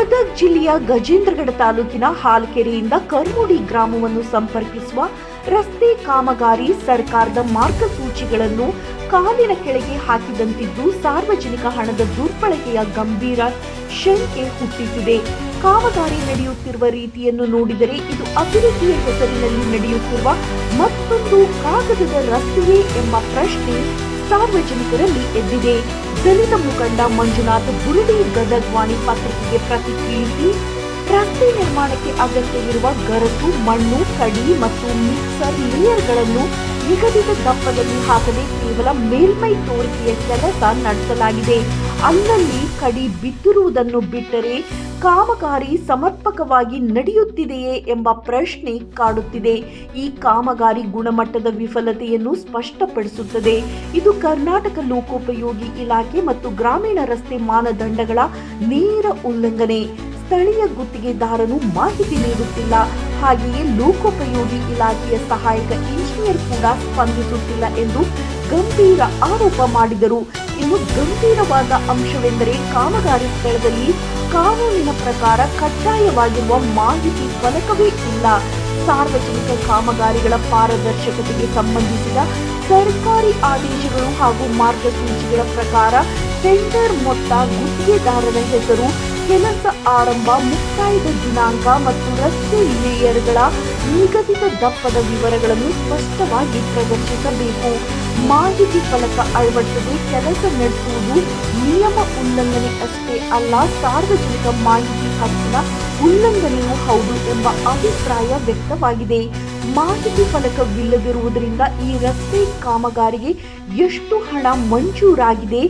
ಗದಗ ಜಿಲ್ಲೆಯ ಗಜೇಂದ್ರಗಡ ತಾಲೂಕಿನ ಹಾಲ್ಕೆರೆಯಿಂದ ಕರ್ಮುಡಿ ಗ್ರಾಮವನ್ನು ಸಂಪರ್ಕಿಸುವ ರಸ್ತೆ ಕಾಮಗಾರಿ ಸರ್ಕಾರದ ಮಾರ್ಗಸೂಚಿಗಳನ್ನು ಕಾಲಿನ ಕೆಳಗೆ ಹಾಕಿದಂತಿದ್ದು ಸಾರ್ವಜನಿಕ ಹಣದ ದುರ್ಬಳಕೆಯ ಗಂಭೀರ ಶಂಕೆ ಹುಟ್ಟಿಸಿದೆ. ಕಾಮಗಾರಿ ನಡೆಯುತ್ತಿರುವ ರೀತಿಯನ್ನು ನೋಡಿದರೆ ಇದು ಅಭಿವೃದ್ಧಿಯ ಹೆಸರಿನಲ್ಲಿ ನಡೆಯುತ್ತಿರುವ ಮತ್ತೊಂದು ಕಾಗದದ ರಸ್ತೆಯೇ ಎಂಬ ಪ್ರಶ್ನೆ ಸಾರ್ವಜನಿಕರಲ್ಲಿ ಎದ್ದಿದೆ. ದಲಿತ ಮುಖಂಡ ಮಂಜುನಾಥ್ ಬುರುಡಿ ಗದಗ್ವಾಣಿ ಪತ್ರಿಕೆಗೆ ಪ್ರತಿಕ್ರಿಯಿಸಿ, ರಸ್ತೆ ನಿರ್ಮಾಣಕ್ಕೆ ಅಗತ್ಯವಿರುವ ಗರಸು, ಮಣ್ಣು, ಕಡಿ ಮತ್ತು ಮಿಕ್ಸರ್ ಲೇಯರ್ಗಳನ್ನು ನಿಗದಿತ ದಪ್ಪದಲ್ಲಿ ಹಾಕದೆ ಕೇವಲ ಮೇಲ್ಮೈ ತೋರಿಕೆಯ ಕೆಲಸ ನಡೆಸಲಾಗಿದೆ. ಅಲ್ಲಲ್ಲಿ ಕಡಿ ಬಿದ್ದಿರುವುದನ್ನು ಬಿಟ್ಟರೆ ಕಾಮಗಾರಿ ಸಮರ್ಪಕವಾಗಿ ನಡೆಯುತ್ತಿದೆಯೇ ಎಂಬ ಪ್ರಶ್ನೆ ಕಾಡುತ್ತಿದೆ. ಈ ಕಾಮಗಾರಿ ಗುಣಮಟ್ಟದ ವಿಫಲತೆಯನ್ನು ಸ್ಪಷ್ಟಪಡಿಸುತ್ತದೆ. ಇದು ಕರ್ನಾಟಕ ಲೋಕೋಪಯೋಗಿ ಇಲಾಖೆ ಮತ್ತು ಗ್ರಾಮೀಣ ರಸ್ತೆ ಮಾನದಂಡಗಳ ನೇರ ಉಲ್ಲಂಘನೆ. ಸ್ಥಳೀಯ ಗುತ್ತಿಗೆದಾರನು ಮಾಹಿತಿ ನೀಡುತ್ತಿಲ್ಲ. ಹಾಗೆಯೇ ಲೋಕೋಪಯೋಗಿ ಇಲಾಖೆಯ ಸಹಾಯಕ ಇಂಜಿನಿಯರ್ ಕೂಡ ಸ್ಪಂದಿಸುತ್ತಿಲ್ಲ ಎಂದು ಗಂಭೀರ ಆರೋಪ ಮಾಡಿದರು. ಇನ್ನು ಗಂಭೀರವಾದ ಅಂಶವೆಂದರೆ ಕಾಮಗಾರಿ ಸ್ಥಳದಲ್ಲಿ ಕಾನೂನಿನ ಪ್ರಕಾರ ಕಡ್ಡಾಯವಾಗಿರುವ ಮಾಹಿತಿ ಫಲಕವೇ ಇಲ್ಲ. ಸಾರ್ವಜನಿಕ ಕಾಮಗಾರಿಗಳ ಪಾರದರ್ಶಕತೆಗೆ ಸಂಬಂಧಿಸಿದ ಸರ್ಕಾರಿ ಆದೇಶಗಳು ಹಾಗೂ ಮಾರ್ಗಸೂಚಿಗಳ ಪ್ರಕಾರ ಟೆಂಡರ್ ಮೊತ್ತ ಗುತ್ತಿಗೆದಾರರ ಹೆಸರು, ಕೆಲಸ ಆರಂಭ, ಮುಕ್ತಾಯದ ದಿನಾಂಕ ಮತ್ತು ರಸ್ತೆ ಲೇಯರ್ಗಳ ನಿಗದಿತ ದಪ್ಪದ ವಿವರಗಳನ್ನು ಸ್ಪಷ್ಟವಾಗಿ ಪ್ರದರ್ಶಿಸಬೇಕು. ಮಾಹಿತಿ ಫಲಕ ಅಳವಡಿಸದೆ ಕೆಲಸ ನಡೆಸುವುದು ನಿಯಮ ಉಲ್ಲಂಘನೆ ಅಷ್ಟೇ ಅಲ್ಲ, ಸಾರ್ವಜನಿಕ ಮಾಹಿತಿ ಹಕ್ಕಿನ ಉಲ್ಲಂಘನೆಯೂ ಹೌದು ಎಂಬ ಅಭಿಪ್ರಾಯ ವ್ಯಕ್ತವಾಗಿದೆ. ಮಾಹಿತಿ ಫಲಕವಿಲ್ಲದಿರುವುದರಿಂದ ಈ ರಸ್ತೆ ಕಾಮಗಾರಿಗೆ ಎಷ್ಟು ಹಣ ಮಂಜೂರಾಗಿದೆ,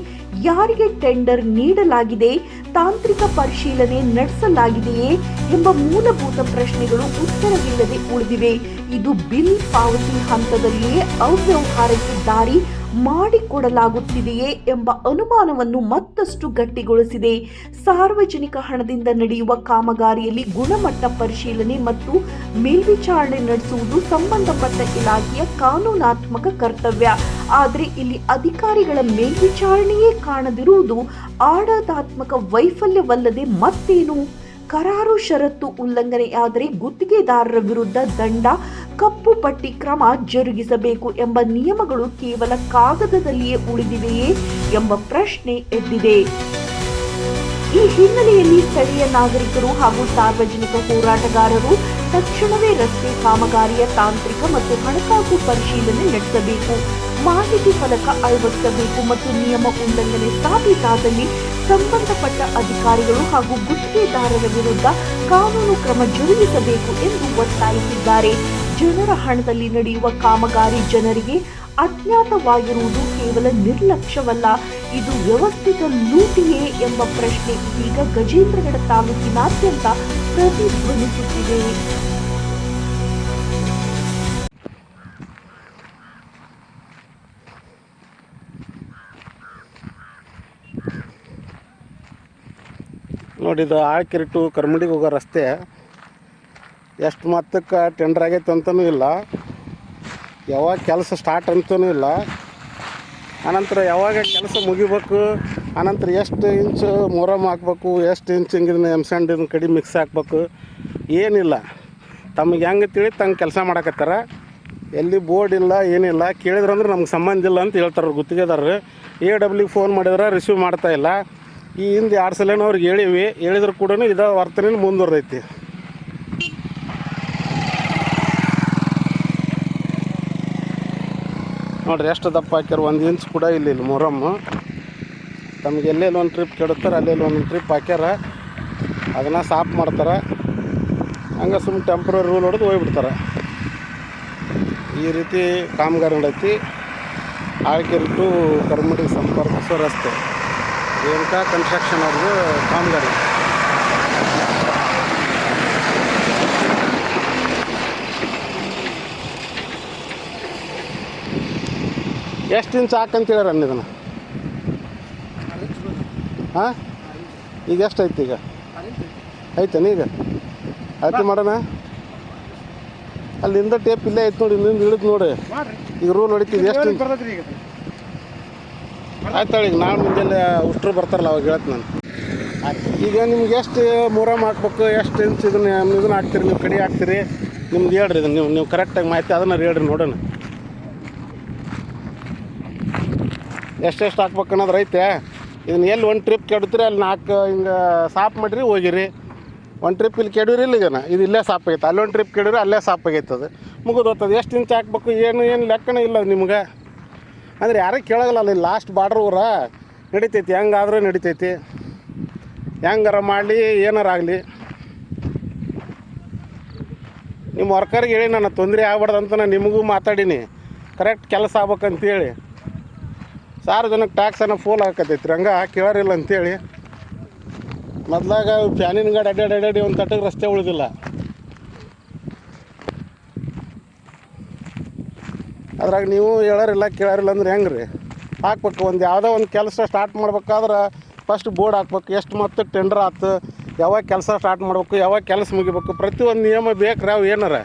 ಯಾರಿಗೆ ಟೆಂಡರ್ ನೀಡಲಾಗಿದೆ, ತಾಂತ್ರಿಕ ಪರಿಶೀಲನೆ ನಡೆಸಲಾಗಿದೆಯೇ ಎಂಬ ಮೂಲಭೂತ ಪ್ರಶ್ನೆಗಳು ಉತ್ತರವಿಲ್ಲದೆ ಉಳಿದಿವೆ. ಇದು ಬಿಲ್ ಪಾವತಿ ಹಂತದಲ್ಲಿಯೇ ಅವ್ಯವಹಾರಕ್ಕೆ ದಾರಿ ಮಾಡಿಕೊಡಲಾಗುತ್ತಿದೆಯೇ ಎಂಬ ಅನುಮಾನವನ್ನು ಮತ್ತಷ್ಟು ಗಟ್ಟಿಗೊಳಿಸಿದೆ. ಸಾರ್ವಜನಿಕ ಹಣದಿಂದ ನಡೆಯುವ ಕಾಮಗಾರಿಯಲ್ಲಿ ಗುಣಮಟ್ಟ ಪರಿಶೀಲನೆ ಮತ್ತು ಮೇಲ್ವಿಚಾರಣೆ ನಡೆಸುವುದು ಸಂಬಂಧಪಟ್ಟ ಇಲಾಖೆಯ ಕಾನೂನಾತ್ಮಕ ಕರ್ತವ್ಯ. ಆದರೆ ಇಲ್ಲಿ ಅಧಿಕಾರಿಗಳ ಮೇಲ್ವಿಚಾರಣೆಯೇ ಕಾಣದಿರುವುದು ಆಡಳಿತಾತ್ಮಕ ವೈಫಲ್ಯವಲ್ಲದೆ ಮತ್ತೇನು? ಕರಾರು ಷರತ್ತು ಉಲ್ಲಂಘನೆಯಾದರೆ ಗುತ್ತಿಗೆದಾರರ ವಿರುದ್ಧ ದಂಡ ಕಪ್ಪು ಪಟ್ಟಿ ಕ್ರಮ ಜರುಗಿಸಬೇಕು ಎಂಬ ನಿಯಮಗಳು ಕೇವಲ ಕಾಗದದಲ್ಲಿಯೇ ಉಳಿದಿವೆಯೇ ಎಂಬ ಪ್ರಶ್ನೆ ಎದ್ದಿದೆ. ಈ ಹಿನ್ನೆಲೆಯಲ್ಲಿ ಸ್ಥಳೀಯ ನಾಗರಿಕರು ಹಾಗೂ ಸಾರ್ವಜನಿಕ ಹೋರಾಟಗಾರರು ತಕ್ಷಣವೇ ರಸ್ತೆ ಕಾಮಗಾರಿಯ ತಾಂತ್ರಿಕ ಮತ್ತು ಹಣಕಾಸು ಪರಿಶೀಲನೆ ನಡೆಸಬೇಕು. ಮಾಹಿತಿ ಫಲಕ ಅಳವಡಿಸಬೇಕು ಮತ್ತು ನಿಯಮ ಉಲ್ಲಂಘನೆ ಸಾಬೀತಾದಲ್ಲಿ ಸಂಬಂಧಪಟ್ಟ ಅಧಿಕಾರಿಗಳು ಹಾಗೂ ಗುತ್ತಿಗೆದಾರರ ವಿರುದ್ಧ ಕಾನೂನು ಕ್ರಮ ಜರುಗಿಸಬೇಕು ಎಂದು ಒತ್ತಾಯಿಸಿದ್ದಾರೆ. ಜನರ ಹಣದಲ್ಲಿ ನಡೆಯುವ ಕಾಮಗಾರಿ ಜನರಿಗೆ ಅಜ್ಞಾತವಾಗಿರುವುದು ಕೇವಲ ನಿರ್ಲಕ್ಷ್ಯವಲ್ಲ. ಇದು ವ್ಯವಸ್ಥಿತ ಲೂಟಿಯೇ ಎಂಬ ಪ್ರಶ್ನೆ ಈಗ ಗಜೇಂದ್ರಗಡ ತಾಲೂಕಿನಾದ್ಯಂತ ಪ್ರತಿಧ್ವನಿಸುತ್ತಿದೆ. ನೋಡಿ, ಇದು ಆಳ್ಕೆರೆ ಕರ್ಮಡಿಗೆ ಹೋಗೋ ರಸ್ತೆ ಎಷ್ಟು ಮೊತ್ತಕ್ಕೆ ಟೆಂಡರ್ ಆಗೈತೆ ಅಂತನೂ ಇಲ್ಲ. ಯಾವಾಗ ಕೆಲಸ ಸ್ಟಾರ್ಟ್ ಅಂತನೂ ಇಲ್ಲ. ಆನಂತರ ಯಾವಾಗ ಕೆಲಸ ಮುಗಿಬೇಕು ಆನಂತರ ಎಷ್ಟು ಇಂಚು ಮೊರಮ್ ಹಾಕ್ಬೇಕು, ಎಷ್ಟು ಇಂಚ್ ಹಿಂಗಿನ ಸ್ಯಾಂಡಿನ ಕಡಿ ಮಿಕ್ಸ್ ಹಾಕ್ಬೇಕು, ಏನಿಲ್ಲ. ತಮಗೆ ಹೆಂಗೆ ತಿಳಿ ತಂಗೆ ಕೆಲಸ ಮಾಡಕತ್ತಾರ. ಎಲ್ಲಿ ಬೋರ್ಡ್ ಇಲ್ಲ, ಏನಿಲ್ಲ ಕೇಳಿದ್ರಂದ್ರೆ ನಮ್ಗೆ ಸಂಬಂಧ ಇಲ್ಲ ಅಂತ ಹೇಳ್ತಾರೆ ಗುತ್ತಿಗೆದಾರರು. ಎ ಡಬ್ಲ್ಯೂಗೆ ಫೋನ್ ಮಾಡಿದ್ರೆ ರಿಸೀವ್ ಮಾಡ್ತಾ ಇಲ್ಲ. ಈ ಹಿಂದೆ ಎರಡು ಅವ್ರಿಗೆ ಹೇಳಿವಿ. ಹೇಳಿದ್ರು ಕೂಡ ಇದ ವರ್ತನೆ ಮುಂದುವರ್ದೈತಿ. ನೋಡ್ರಿ, ಎಷ್ಟು ದಪ್ಪ ಹಾಕ್ಯಾರ, ಒಂದು ಇಂಚ್ ಕೂಡ ಇಲ್ಲಿ ಮೊರಮ್ಮು ತಮ್ಗೆ ಎಲ್ಲೆಲ್ಲಿ ಒಂದು ಟ್ರಿಪ್ ಕೆಡುತ್ತಾರೆ ಅಲ್ಲೆಲ್ಲಿ ಒಂದು ಟ್ರಿಪ್ ಹಾಕ್ಯಾರ, ಅದನ್ನ ಸಾಫ್ ಮಾಡ್ತಾರೆ. ಹಂಗೆ ಸುಮ್ಮನೆ ಟೆಂಪ್ರರಿ ರೂಲ್ ಹೊಡೆದು ಹೋಗ್ಬಿಡ್ತಾರೆ. ಈ ರೀತಿ ಕಾಮಗಾರಿ ನಡೈತಿ. ಆಳ್ಕೆರೆ ಟು ಕರ್ಮಡಿ ಸಂಪರ್ಕಿಸೋ ರಸ್ತೆ. ರೇಣುಕಾ ಕನ್ಸ್ಟ್ರಕ್ಷನ್ ಅವ್ರದ್ದು ಕಾಮಗಾರಿ. ಎಷ್ಟು ಇಂಚ್ ಹಾಕಂತ ಹೇಳ್ಯಾರ ಇದನ್ನು? ಹಾಂ? ಈಗ ಎಷ್ಟು ಐತಿ ಈಗ? ಐತೇನು ಈಗ? ಆಯ್ತು ಮಾಡೋಣ. ಅಲ್ಲಿಂದ ಟೇಪ್ ಇಲ್ಲೇ ಐತೆ ನೋಡಿ ಇಲ್ಲಿಂದ ಇಳಿದು ನೋಡಿ. ಈಗ ರೂಲ್ ಹೊಡಿತೀವಿ ಎಷ್ಟು ಆಯ್ತು ಈಗ ನಾಳೆ ಮುಂಜಾನೆ ಉಷ್ಟ್ರು ಬರ್ತಾರಲ್ಲ ಅವಾಗ ಹೇಳ್ತೀನಿ ನಾನು. ಈಗ ನಿಮ್ಗೆ ಎಷ್ಟು ಮೂರ ಹಾಕ್ಬೇಕು ಎಷ್ಟು ಇಂಚ್ ಇದನ್ನ ಇದನ್ನ ಹಾಕ್ತೀರಿ ನೀವು ಕಡಿ ಹಾಕ್ತೀರಿ? ನಿಮ್ದು ಹೇಳ್ರಿ ಇದನ್ನ ನೀವು ನೀವು ಕರೆಕ್ಟಾಗಿ ಮಾಹಿತಿ ಅದನ್ನ ಹೇಳ್ರಿ ನೋಡೋಣ. ಎಷ್ಟೆಷ್ಟು ಹಾಕ್ಬೇಕು ಅನ್ನೋದು ಐತೆ ಇದನ್ನ ಎಲ್ಲಿ ಒಂದು ಟ್ರಿಪ್ ಕೆಡ್ತೀರಿ, ಅಲ್ಲಿ ನಾಲ್ಕು ಹಿಂಗೆ ಸಾಪ್ ಮಾಡಿರಿ, ಹೋಗಿರಿ. ಒಂದು ಟ್ರಿಪ್ ಇಲ್ಲಿ ಕೆಡೀರಿ, ಇಲ್ಲ ಇದನ್ನ. ಇದು ಇಲ್ಲೇ ಸಾಪ್ ಆಗೈತೆ. ಅಲ್ಲೊಂದು ಟ್ರಿಪ್ ಕೆಡೀರಿ, ಅಲ್ಲೇ ಸಾಪ್ ಆಗೈತೆ ಅದು. ಮುಗಿದು ಹೋಗ್ತದೆ ಎಷ್ಟು ಇಂಚ್ ಹಾಕ್ಬೇಕು, ಏನು ಏನು ಲೆಕ್ಕನೇ ಇಲ್ಲ ನಿಮ್ಗೆ. ಅಂದ್ರೆ ಯಾರೇ ಕೇಳೋಲ್ಲ ಅಲ್ಲಿ ಲಾಸ್ಟ್ ಬಾರ್ಡ್ರ್ ಊರ ನಡಿತೈತಿ. ಹೆಂಗಾದರೂ ನಡಿತೈತಿ. ಹೆಂಗಾರ ಮಾಡಲಿ, ಏನಾರ ಆಗಲಿ. ನಿಮ್ಮ ವರ್ಕರ್ಗೆ ಹೇಳಿ ನಾನು ತೊಂದರೆ ಆಗ್ಬಾರ್ದು ಅಂತ ನಾನು ನಿಮಗೂ ಮಾತಾಡೀನಿ. ಕರೆಕ್ಟ್ ಕೆಲಸ ಆಗ್ಬೇಕಂತೇಳಿ. ಸಾರ್ವಜನಿಕ ಟ್ಯಾಕ್ಸನ್ನು ಫೋಲ್ ಹಾಕತೈತಿ ಹಂಗೆ ಕೇಳೋರಿಲ್ಲ ಅಂತೇಳಿ. ಮೊದ್ಲಾಗ ಫ್ಯಾನಿನ ಗಾಡಿ ಅಡ್ಡಾಡಿ ಅಡ್ಡಾಡಿ ಒಂದು ತಟ್ಟಗೆ ರಸ್ತೆ ಉಳಿದಿಲ್ಲ. ಅದ್ರಾಗ ನೀವು ಹೇಳೋರಿಲ್ಲ, ಕೇಳೋರಿಲ್ಲ ಅಂದ್ರೆ ಹೆಂಗೆ ರೀ ಹಾಕ್ಬೇಕು, ಒಂದು ಯಾವುದೋ ಒಂದು ಕೆಲಸ ಸ್ಟಾರ್ಟ್ ಮಾಡ್ಬೇಕಾದ್ರೆ ಫಸ್ಟ್ ಬೋರ್ಡ್ ಹಾಕ್ಬೇಕು, ಎಷ್ಟು ಮೊತ್ತಕ್ಕೆ ಟೆಂಡರ್ ಆಯ್ತು ಯಾವಾಗ ಕೆಲಸ ಸ್ಟಾರ್ಟ್ ಮಾಡ್ಬೇಕು, ಯಾವಾಗ ಕೆಲಸ ಮುಗಿಬೇಕು ಪ್ರತಿಯೊಂದು ನಿಯಮ ಬೇಕು ಅವು ಏನಾರ?